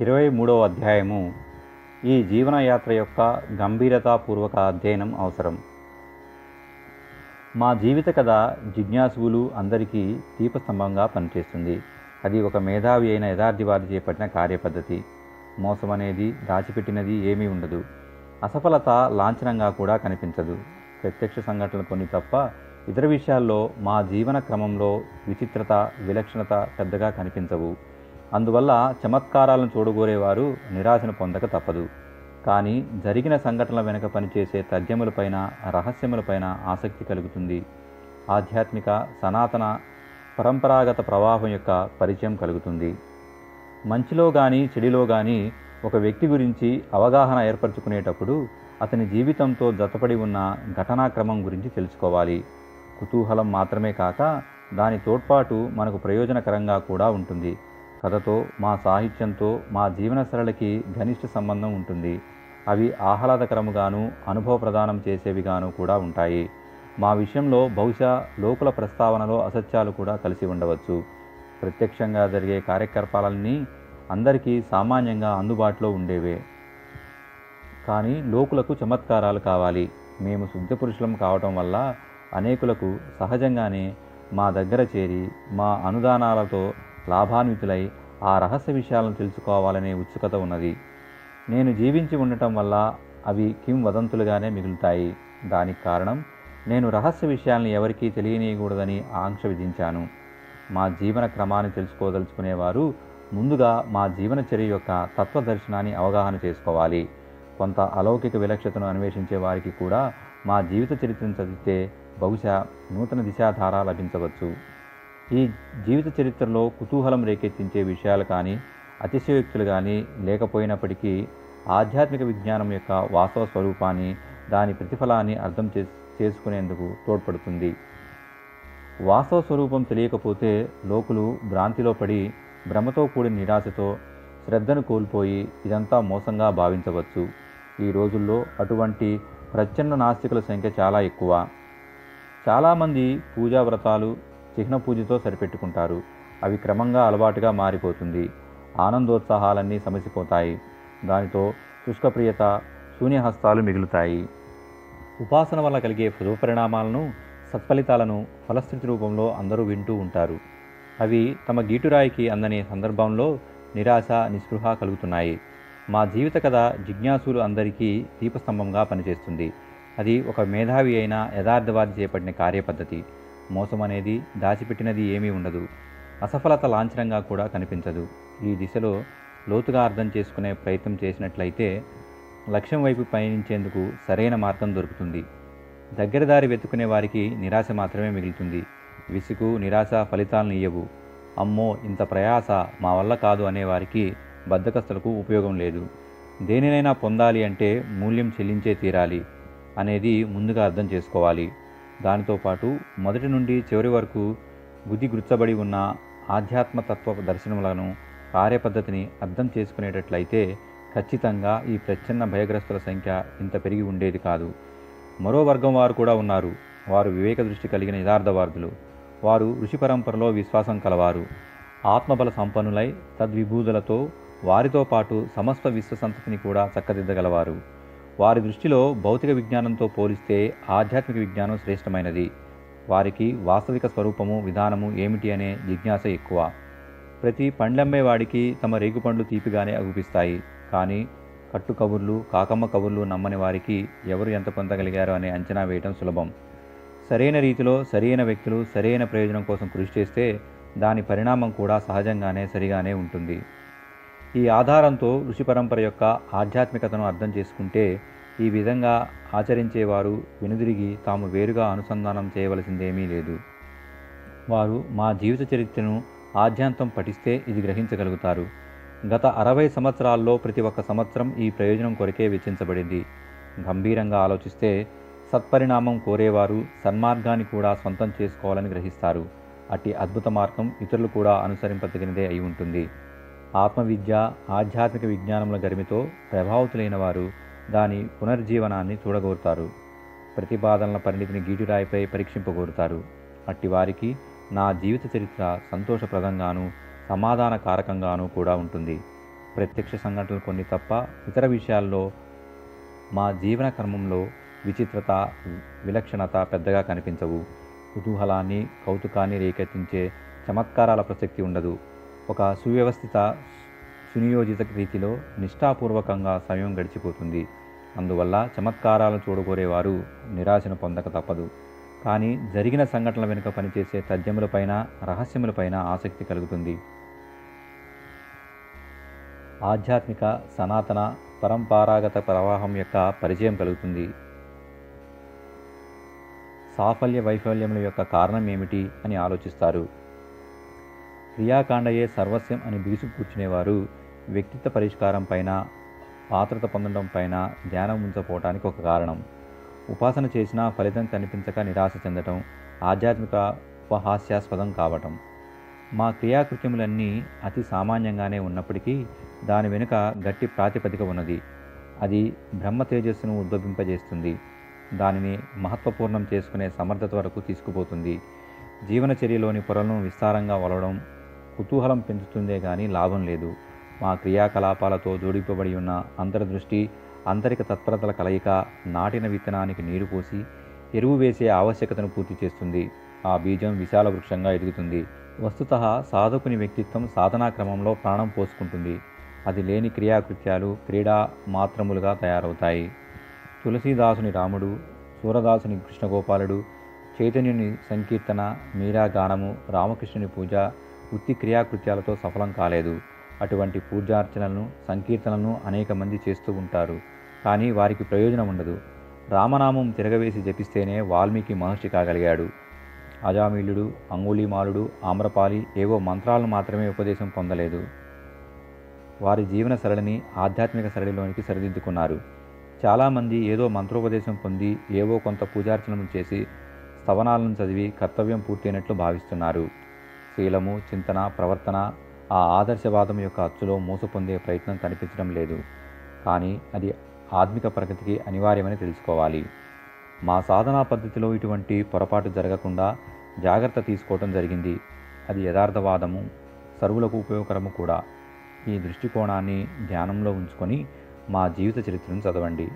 ఇరవై మూడవ అధ్యాయము. ఈ జీవనయాత్ర యొక్క గంభీరతాపూర్వక అధ్యయనం అవసరం. మా జీవిత కథ జిజ్ఞాసువులు అందరికీ దీపస్తంభంగా పనిచేస్తుంది. అది ఒక మేధావి అయిన యథార్థివాది చేపట్టిన కార్యపద్ధతి. మోసం అనేది దాచిపెట్టినది ఏమీ ఉండదు. అసఫలత లాంఛనంగా కూడా కనిపించదు. ప్రత్యక్ష సంఘటనలు కొన్ని తప్ప ఇతర విషయాల్లో మా జీవన క్రమంలో విచిత్రత విలక్షణత పెద్దగా కనిపించవు. అందువల్ల చమత్కారాలను చూడగోరేవారు నిరాశను పొందక తప్పదు. కానీ జరిగిన సంఘటనల వెనుక పనిచేసే తథ్యములపైన రహస్యములపైన ఆసక్తి కలుగుతుంది. ఆధ్యాత్మిక సనాతన పరంపరాగత ప్రవాహం యొక్క పరిచయం కలుగుతుంది. మంచిలో కానీ చెడిలో కానీ ఒక వ్యక్తి గురించి అవగాహన ఏర్పరచుకునేటప్పుడు అతని జీవితంతో జతపడి ఉన్న ఘటనాక్రమం గురించి తెలుసుకోవాలి. కుతూహలం మాత్రమే కాక దాని తోడ్పాటు మనకు ప్రయోజనకరంగా కూడా ఉంటుంది. కథతో మా సాహిత్యంతో మా జీవన సరళికి ఘనిష్ట సంబంధం ఉంటుంది. అవి ఆహ్లాదకరముగాను అనుభవ ప్రదానం చేసేవిగాను కూడా ఉంటాయి. మా విషయంలో బహుశా లోకుల ప్రస్తావనలో అసత్యాలు కూడా కలిసి ఉండవచ్చు. ప్రత్యక్షంగా జరిగే కార్యకలాపాలన్నీ అందరికీ సామాన్యంగా అందుబాటులో ఉండేవే. కానీ లోకులకు చమత్కారాలు కావాలి. మేము శుద్ధ పురుషులం కావటం వల్ల అనేకులకు సహజంగానే మా దగ్గర చేరి మా అనుదానాలతో లాభాన్వితులై ఆ రహస్య విషయాలను తెలుసుకోవాలనే ఉత్సుకత ఉన్నది. నేను జీవించి ఉండటం వల్ల అవి కిం వదంతులుగానే మిగులుతాయి. దానికి కారణం నేను రహస్య విషయాల్ని ఎవరికీ తెలియనీయకూడదని ఆంక్ష విధించాను. మా జీవన క్రమాన్ని తెలుసుకోదలుచుకునేవారు ముందుగా మా జీవన చర్య యొక్క తత్వదర్శనాన్ని అవగాహన చేసుకోవాలి. కొంత అలౌకిక విలక్షతను అన్వేషించే వారికి కూడా మా జీవిత చరిత్రను చదివితే బహుశా నూతన దిశాధార లభించవచ్చు. ఈ జీవిత చరిత్రలో కుతూహలం రేకెత్తించే విషయాలు కానీ అతిశయోక్తులు కానీ లేకపోయినప్పటికీ ఆధ్యాత్మిక విజ్ఞానం యొక్క వాస్తవ స్వరూపాన్ని దాని ప్రతిఫలాన్ని అర్థం చే చేసుకునేందుకు తోడ్పడుతుంది. వాస్తవ స్వరూపం తెలియకపోతే లోకులు భ్రాంతిలో పడి భ్రమతో కూడిన నిరాశతో శ్రద్ధను కోల్పోయి ఇదంతా మోసంగా భావించవచ్చు. ఈ రోజుల్లో అటువంటి ప్రచ్ఛన్న నాస్తికుల సంఖ్య చాలా ఎక్కువ. చాలామంది పూజా వ్రతాలు చిహ్న పూజతో సరిపెట్టుకుంటారు. అవి క్రమంగా అలవాటుగా మారిపోతుంది. ఆనందోత్సాహాలన్నీ సమసిపోతాయి. దానితో శుష్కప్రియత శూన్యహస్తాలు మిగులుతాయి. ఉపాసన వల్ల కలిగే పరిణామాలను సత్ఫలితాలను ఫలస్థితి రూపంలో అందరూ వింటూ ఉంటారు. అవి తమ గీటురాయికి అందని సందర్భంలో నిరాశ నిస్పృహ కలుగుతున్నాయి. మా జీవిత కథ జిజ్ఞాసులు అందరికీ దీపస్తంభంగా పనిచేస్తుంది. అది ఒక మేధావి అయిన యథార్థవాది చేపట్టిన కార్యపద్ధతి. మోసం అనేది దాచిపెట్టినది ఏమీ ఉండదు. అసఫలత లాంఛనంగా కూడా కనిపించదు. ఈ దిశలో లోతుగా అర్థం చేసుకునే ప్రయత్నం చేసినట్లయితే లక్ష్యం వైపు పయనించేందుకు సరైన మార్గం దొరుకుతుంది. దగ్గరదారి వెతుకునే వారికి నిరాశ మాత్రమే మిగులుతుంది. విసుగు నిరాశ ఫలితాలను ఇయ్యవు. అమ్మో ఇంత ప్రయాస మా వల్ల కాదు అనేవారికి బద్ధకస్తులకు ఉపయోగం లేదు. దేనినైనా పొందాలి అంటే మూల్యం చెల్లించే తీరాలి అనేది ముందుగా అర్థం చేసుకోవాలి. దానితో పాటు మొదటి నుండి చివరి వరకు బుద్ధి గుర్తబడి ఉన్న ఆధ్యాత్మతత్వ దర్శనములను కార్యపద్ధతిని అర్థం చేసుకునేటట్లయితే ఖచ్చితంగా ఈ ప్రచ్ఛన్న భయగ్రస్తుల సంఖ్య ఇంత పెరిగి ఉండేది కాదు. మరో వర్గం వారు కూడా ఉన్నారు. వారు వివేక దృష్టి కలిగిన యథార్థవార్థులు వారు ఋషి పరంపరలో విశ్వాసం కలవారు. ఆత్మబల సంపన్నులై తద్విభూతులతో వారితో పాటు సమస్త విశ్వ సంతతిని కూడా చక్కదిద్దగలవారు. వారి దృష్టిలో భౌతిక విజ్ఞానంతో పోలిస్తే ఆధ్యాత్మిక విజ్ఞానం శ్రేష్టమైనది. వారికి వాస్తవిక స్వరూపము విధానము ఏమిటి అనే జిజ్ఞాస ఎక్కువ. ప్రతి పండ్లమ్మేవాడికి తమ రేగుపండ్లు తీపిగానే అగుపిస్తాయి. కానీ కట్టు కబుర్లు కాకమ్మ కబుర్లు నమ్మని వారికి ఎవరు ఎంత పొందగలిగారు అనే అంచనా వేయటం సులభం. సరైన రీతిలో సరైన వ్యక్తులు సరైన ప్రయోజనం కోసం కృషి చేస్తే దాని పరిణామం కూడా సహజంగానే సరిగానే ఉంటుంది. ఈ ఆధారంతో ఋషి పరంపర యొక్క ఆధ్యాత్మికతను అర్థం చేసుకుంటే ఈ విధంగా ఆచరించేవారు వెనుదిరిగి తాము వేరుగా అనుసంధానం చేయవలసిందేమీ లేదు. వారు మా జీవిత చరిత్రను ఆద్యాంతం పఠిస్తే ఇది గ్రహించగలుగుతారు. గత అరవై సంవత్సరాల్లో ప్రతి ఒక్క సంవత్సరం ఈ ప్రయోజనం కొరకే వెచ్చించబడింది. గంభీరంగా ఆలోచిస్తే సత్పరిణామం కోరేవారు సన్మార్గాన్ని కూడా సొంతం చేసుకోవాలని గ్రహిస్తారు. అట్టి అద్భుత మార్గం ఇతరులు కూడా అనుసరింపదగినదే అయి ఉంటుంది. ఆత్మవిద్య ఆధ్యాత్మిక విజ్ఞానముల గరిమితో ప్రభావితులైన వారు దాని పునర్జీవనాన్ని చూడగోరుతారు. ప్రతిపాదనల పరిణితిని గీటురాయిపై పరీక్షింపగోరుతారు. అట్టి వారికి నా జీవిత చరిత్ర సంతోషప్రదంగాను సమాధానకారకంగాను కూడా ఉంటుంది. ప్రత్యక్ష సంఘటనలు కొన్ని తప్ప ఇతర విషయాల్లో మా జీవన క్రమంలో విచిత్రత విలక్షణత పెద్దగా కనిపించవు. కుతూహలాన్ని కౌతుకాన్ని రేకెత్తించే చమత్కారాల ప్రసక్తి ఉండదు. ఒక సువ్యవస్థిత సునియోజిత రీతిలో నిష్ఠాపూర్వకంగా సమయం గడిచిపోతుంది. అందువల్ల చమత్కారాలను చూడగోరేవారు నిరాశను పొందక తప్పదు. కానీ జరిగిన సంఘటనల వెనుక పనిచేసే తథ్యములపైన రహస్యములపైన ఆసక్తి కలుగుతుంది. ఆధ్యాత్మిక సనాతన పరంపరాగత ప్రవాహం యొక్క పరిచయం కలుగుతుంది. సాఫల్య వైఫల్యముల యొక్క కారణం ఏమిటి అని ఆలోచిస్తారు. క్రియాకాండయే సర్వస్వం అని బిగుసు కూర్చునేవారు. వ్యక్తిత్వ పరిష్కారం పైన పాత్రత పొందడం పైన ధ్యానం ఉంచపోవటానికి ఒక కారణం. ఉపాసన చేసినా ఫలితం కనిపించక నిరాశ చెందటం ఆధ్యాత్మిక ఉపహాస్యాస్పదం కావటం. మా క్రియాకృత్యములన్నీ అతి సామాన్యంగానే ఉన్నప్పటికీ దాని వెనుక గట్టి ప్రాతిపదిక ఉన్నది. అది బ్రహ్మ తేజస్సును ఉద్భవింపజేస్తుంది. దానిని మహత్వపూర్ణం చేసుకునే సమర్థత వరకు తీసుకుపోతుంది. జీవనచర్యలోని పొరలను విస్తారంగా వలవడం కుతూహలం పెంచుతుందే కానీ లాభం లేదు. మా క్రియాకలాపాలతో జోడింపబడి ఉన్న అంతర్దృష్టి అంతరిక తత్పరతల కలయిక నాటిన విత్తనానికి నీరు పోసి ఎరువు వేసే ఆవశ్యకతను పూర్తి చేస్తుంది. ఆ బీజం విశాల వృక్షంగా ఎదుగుతుంది. వస్తుత సాధకుని వ్యక్తిత్వం సాధనా క్రమంలో ప్రాణం పోసుకుంటుంది. అది లేని క్రియాకృత్యాలు క్రీడా మాత్రములుగా తయారవుతాయి. తులసీదాసుని రాముడు సూరదాసుని కృష్ణగోపాలుడు చైతన్యుని సంకీర్తన మీరా గానము రామకృష్ణుని పూజ ఉత్తి క్రియాకృత్యాలతో సఫలం కాలేదు. అటువంటి పూజార్చనలను సంకీర్తనలను అనేక మంది చేస్తూ ఉంటారు. కానీ వారికి ప్రయోజనం ఉండదు. రామనామం తిరగవేసి జపిస్తేనే వాల్మీకి మహర్షి కాగలిగాడు. అజామీలుడు అంగుళీమాలుడు ఆమ్రపాలి ఏవో మంత్రాలను మాత్రమే ఉపదేశం పొందలేదు. వారి జీవన సరళిని ఆధ్యాత్మిక సరళిలోనికి సరిదిద్దుకున్నారు. చాలామంది ఏదో మంత్రోపదేశం పొంది ఏవో కొంత పూజార్చనలు చేసి స్తవనాలను చదివి కర్తవ్యం పూర్తయినట్లు భావిస్తున్నారు. శీలము చింతన ప్రవర్తన ఆ ఆదర్శవాదం యొక్క అచ్చులో మూసపొందే ప్రయత్నం కనిపించడం లేదు. కానీ అది ఆత్మిక ప్రగతికి అనివార్యమని తెలుసుకోవాలి. మా సాధనా పద్ధతిలో ఇటువంటి పొరపాటు జరగకుండా జాగ్రత్త తీసుకోవటం జరిగింది. అది యథార్థవాదము సర్వులకు ఉపయోగకరము కూడా. ఈ దృష్టికోణాన్ని ధ్యానంలో ఉంచుకొని మా జీవిత చరిత్రను చదవండి.